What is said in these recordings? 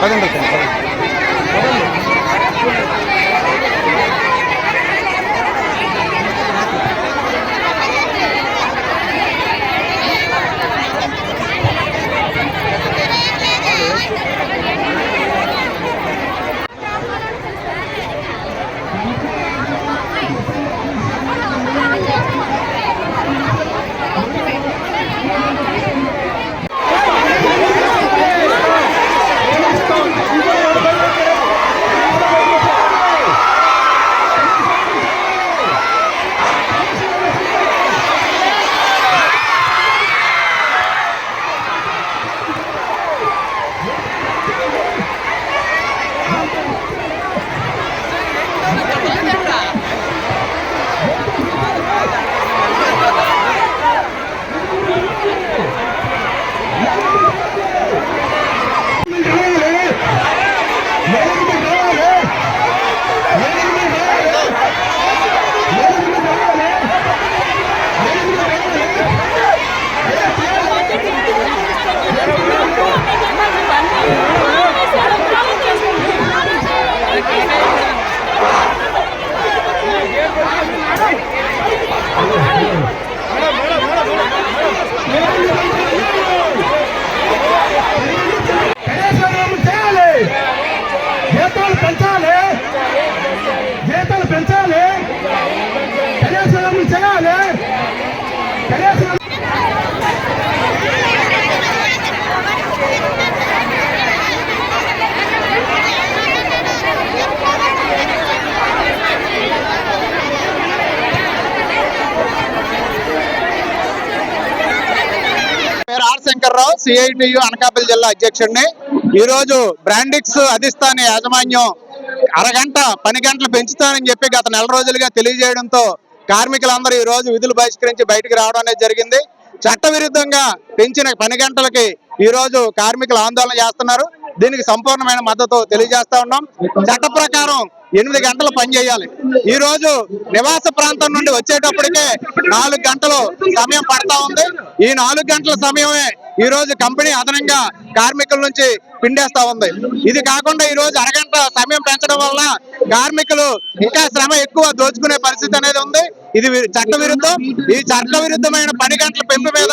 பதினெட்டு శంకర్రావు సిఐటియు అనకాపల్లి జిల్లా అధ్యక్షుడిని. ఈ రోజు బ్రాండిక్స్ అధిష్టాన యాజమాన్యం అరగంట పని గంటలు పెంచుతానని చెప్పి గత నెల రోజులుగా తెలియజేయడంతో కార్మికులందరూ ఈ రోజు విధులు బహిష్కరించి బయటకు రావడం అనేది జరిగింది. చట్ట విరుద్ధంగా పెంచిన పని గంటలకి ఈ రోజు కార్మికులు ఆందోళన చేస్తున్నారు. దీనికి సంపూర్ణమైన మద్దతు తెలియజేస్తా ఉన్నాం. చట్ట ప్రకారం ఎనిమిది గంటలు పనిచేయాలి ఈ రోజు నివాస ప్రాంతం నుండి వచ్చేటప్పటికే నాలుగు గంటలు సమయం పడతా ఉంది. ఈ నాలుగు గంటల సమయమే ఈ రోజు కంపెనీ అదనంగా కార్మికుల నుంచి పిండేస్తా ఉంది. ఇది కాకుండా ఈ రోజు అరగంట సమయం పెంచడం వల్ల కార్మికులు ఇంకా శ్రమ ఎక్కువ దోచుకునే పరిస్థితి అనేది ఉంది. ఇది చట్ట విరుద్ధం ఈ చట్ట విరుద్ధమైన పని గంటల పెంపు మీద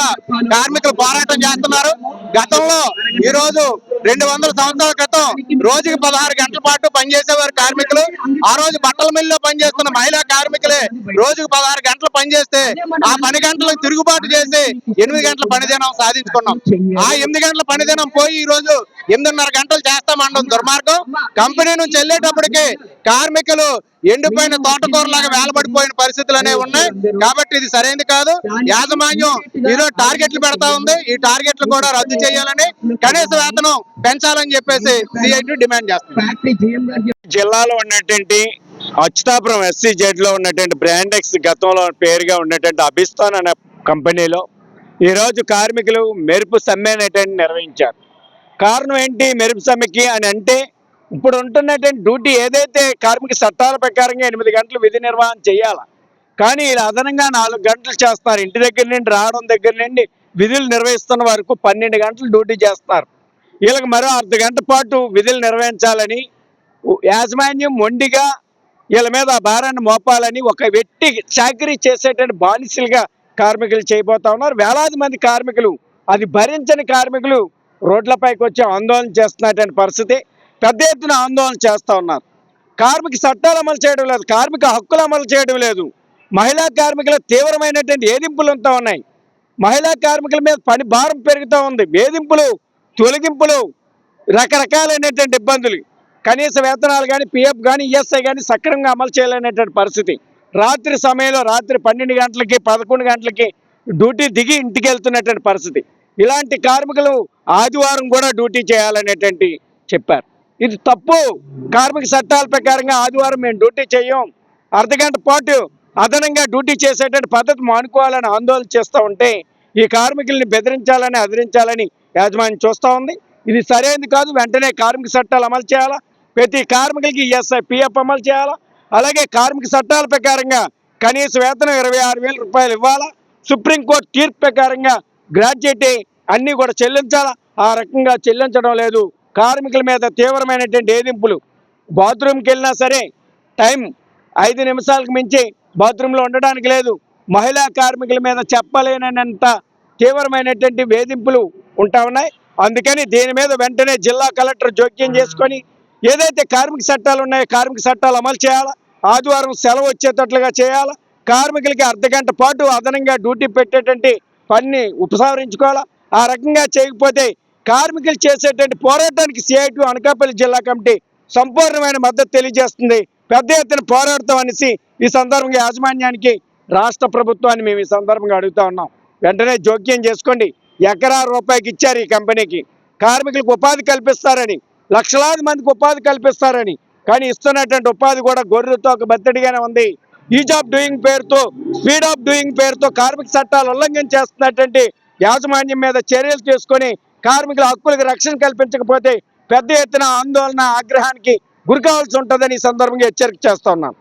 కార్మికులు పోరాటం చేస్తున్నారు. గతంలో ఈ రోజు రెండు వందల సంవత్సరాల క్రితం రోజుకి పదహారు గంటల పాటు పనిచేసేవారు కార్మికులు. ఆ రోజు బట్టల మిల్లులో పనిచేస్తున్న మహిళా కార్మికులే రోజుకు పదహారు గంటలు పనిచేస్తే ఆ పని గంటలకు తిరుగుబాటు చేసి ఎనిమిది గంటల పనిదినం సాధించుకున్నాం. ఆ ఎనిమిది గంటల పని దినం పోయి ఈ రోజు ఎనిమిదిన్నర గంటలు చేస్తామండం దుర్మార్గం. కంపెనీ నుంచి వెళ్ళేటప్పటికి కార్మికులు ఎండిపోయిన తోటకూరలాగా వేలబడిపోయిన పరిస్థితులు అనేవి ఉన్నాయి. కాబట్టి ఇది సరైనది కాదు. యాజమాన్యం ఈరోజు టార్గెట్లు పెడతా ఉంది. ఈ టార్గెట్లు కూడా రద్దు చేయాలని కనీస వేతనం పెంచాలని చెప్పేసి సిఐటి డిమాండ్ చేస్తుంది. జిల్లాలో ఉన్నటువంటి అచ్యుతాపురం ఎస్సీ జెడ్లో ఉన్నటువంటి బ్రాండెక్స్ గతంలో పేరుగా ఉన్నటువంటి అభిస్థాన్ అనే కంపెనీలో ఈరోజు కార్మికులు మెరుపు సమ్మె అనేటువంటి నిర్వహించారు. కారణం ఏంటి? మెరుపు సమ్మెకి అని అంటే ఇప్పుడు ఉంటున్నటువంటి డ్యూటీ ఏదైతే కార్మిక చట్టాల ప్రకారంగా ఎనిమిది గంటలు విధి నిర్వహణ చేయాలి? కానీ ఇలా అదనంగా నాలుగు గంటలు చేస్తారు ఇంటి దగ్గర నుండి రావడం దగ్గర నుండి విధులు నిర్వహిస్తున్న వరకు పన్నెండు గంటలు డ్యూటీ చేస్తారు వీళ్ళకి మరో అర్ధ గంట పాటు విధులు నిర్వహించాలని యాజమాన్యం మొండిగా వీళ్ళ మీద ఆ భారాన్ని మోపాలని ఒక వ్యక్తి చాకరీ చేసేటువంటి బానిసలుగా కార్మికులు చేయబోతా ఉన్నారు. వేలాది మంది కార్మికులు అది భరించని కార్మికులు రోడ్లపైకి వచ్చి ఆందోళన చేస్తున్నటువంటి పరిస్థితి. పెద్ద ఎత్తున ఆందోళన చేస్తూ ఉన్నారు. కార్మిక చట్టాలు అమలు చేయడం లేదు కార్మిక హక్కులు అమలు చేయడం లేదు. మహిళా కార్మికుల తీవ్రమైనటువంటి వేధింపులు అంతా ఉన్నాయి. మహిళా కార్మికుల మీద పని భారం పెరుగుతూ ఉంది. వేధింపులు తొలగింపులు రకరకాలైనటువంటి ఇబ్బందులు. కనీస వేతనాలు కానీ పిఎఫ్ కానీ ఈఎస్ఐ కానీ సక్రమంగా అమలు చేయలేనటువంటి పరిస్థితి. రాత్రి సమయంలో రాత్రి పన్నెండు గంటలకి పదకొండు గంటలకి డ్యూటీ దిగి ఇంటికి వెళ్తున్నటువంటి పరిస్థితి. ఇలాంటి కార్మికులు ఆదివారం కూడా డ్యూటీ చేయాలనేటువంటి చెప్పారు. ఇది తప్పు. కార్మిక చట్టాల ప్రకారంగా ఆదివారం మేము డ్యూటీ చేయం. అర్ధగంట పాటు అదనంగా డ్యూటీ చేసేటువంటి పద్ధతి మానుకోవాలని ఆందోళన చేస్తూ ఉంటే ఈ కార్మికుల్ని బెదిరించాలని అదిరించాలని యాజమాన్యం చూస్తూ ఉంది. ఇది సరైనది కాదు. వెంటనే కార్మిక చట్టాలు అమలు చేయాలా? ప్రతి కార్మికులకి ఈఎస్ఐ పిఎఫ్ అమలు చేయాలా? అలాగే కార్మిక చట్టాల ప్రకారంగా కనీస వేతనం ఇరవై ఆరు వేల రూపాయలు ఇవ్వాలా? సుప్రీంకోర్టు తీర్పు ప్రకారంగా గ్రాడ్యుయేటీ అన్నీ కూడా చెల్లించాలా? ఆ రకంగా చెల్లించడం లేదు. కార్మికుల మీద తీవ్రమైనటువంటి వేధింపులు. బాత్రూమ్కి వెళ్ళినా సరే టైం ఐదు నిమిషాలకు మించి బాత్రూంలో ఉండడానికి లేదు. మహిళా కార్మికుల మీద చెప్పలేనంత తీవ్రమైనటువంటి వేధింపులు ఉంటా ఉన్నాయి. అందుకని దీని మీద వెంటనే జిల్లా కలెక్టర్ జోక్యం చేసుకొని ఏదైతే కార్మిక చట్టాలు ఉన్నాయో కార్మిక చట్టాలు అమలు చేయాలా? ఆదివారం సెలవు వచ్చేటట్లుగా చేయాలా? కార్మికులకి అర్ధ గంట పాటు అదనంగా డ్యూటీ పెట్టేటువంటి పని ఉపసంహరించుకోవాలా? ఆ రకంగా చేయకపోతే కార్మికులు చేసేటువంటి పోరాటానికి సిఐటి అనకాపల్లి జిల్లా కమిటీ సంపూర్ణమైన మద్దతు తెలియజేస్తుంది. పెద్ద ఎత్తున పోరాడతాం అనేసి ఈ సందర్భంగా యాజమాన్యానికి రాష్ట్ర ప్రభుత్వాన్ని మేము ఈ సందర్భంగా అడుగుతా ఉన్నాం. వెంటనే జోక్యం చేసుకోండి. ఎకరా రూపాయికి ఇచ్చారు ఈ కంపెనీకి. కార్మికులకు ఉపాధి కల్పిస్తారని లక్షలాది మందికి ఉపాధి కల్పిస్తారని కానీ ఇస్తున్నటువంటి ఉపాధి కూడా గొర్రెలతో ఒక బద్దడిగానే ఉంది. ఈజ్ ఆఫ్ డూయింగ్ పేరుతో స్పీడ్ ఆఫ్ డూయింగ్ పేరుతో కార్మిక చట్టాలు ఉల్లంఘన చేస్తున్నటువంటి యాజమాన్యం మీద చర్యలు తీసుకొని కార్మికుల హక్కులకు రక్షణ కల్పించకపోతే పెద్ద ఎత్తున ఆందోళన ఆగ్రహానికి గురి కావాల్సి ఉంటుందని ఈ సందర్భంగా హెచ్చరిక చేస్తున్నాను